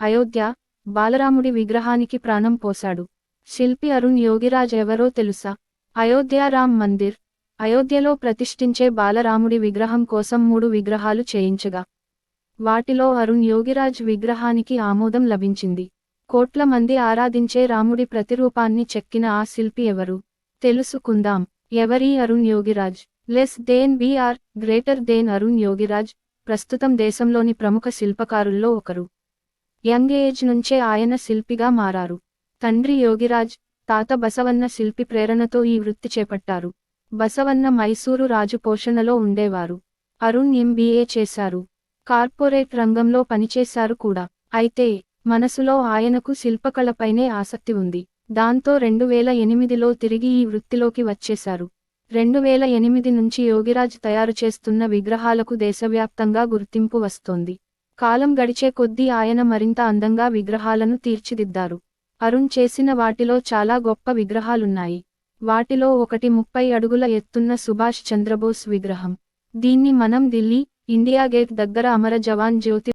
అయోధ్య బాలరాముడి విగ్రహానికి ప్రాణం పోశాడు. శిల్పి అరుణ్ యోగిరాజ్ ఎవరో తెలుసా? అయోధ్య రామ్ మందిర్. అయోధ్యలో ప్రతిష్ఠించే బాలరాముడి విగ్రహం కోసం మూడు విగ్రహాలు చేయించగా. వాటిలో అరుణ్ యోగిరాజ్ విగ్రహానికి ఆమోదం లభించింది. కోట్ల మంది ఆరాధించే రాముడి ప్రతిరూపాన్ని చెక్కిన ఆ శిల్పి ఎవరు? తెలుసుకుందాం. Every Arun Yogiraj? Less than BR greater than Arun Yogiraj. ప్రస్తుతం దేశంలోని ప్రముఖ శిల్పకారుల్లో ఒకరు. యంగ్ ఏజ్ నుంచే ఆయన శిల్పిగా మారారు. తండ్రి యోగిరాజ్ తాత బసవన్న శిల్పి ప్రేరణతో ఈ వృత్తి చేపట్టారు. బసవన్న మైసూరు రాజు పోషణలో ఉండేవారు. అరుణ్ ఎంబీఏ చేశారు. కార్పొరేట్ రంగంలో పనిచేశారు కూడా. అయితే మనసులో ఆయనకు శిల్పకళపైనే ఆసక్తి ఉంది. దాంతో రెండు వేల ఎనిమిదిలో తిరిగి ఈ వృత్తిలోకి వచ్చేశారు. రెండు వేల ఎనిమిది నుంచి యోగిరాజ్ తయారు చేస్తున్న విగ్రహాలకు దేశవ్యాప్తంగా గుర్తింపు వస్తోంది. కాలం గడిచే కొద్దీ ఆయన మరింత అందంగా విగ్రహాలను తీర్చిదిద్దారు. అరుణ్ చేసిన వాటిలో చాలా గొప్ప విగ్రహాలున్నాయి. వాటిలో ఒకటి ముప్పై అడుగుల ఎత్తున్న సుభాష్ చంద్రబోస్ విగ్రహం. దీన్ని మనం ఢిల్లీ ఇండియా గేట్ దగ్గర అమర జవాన్ జ్యోతి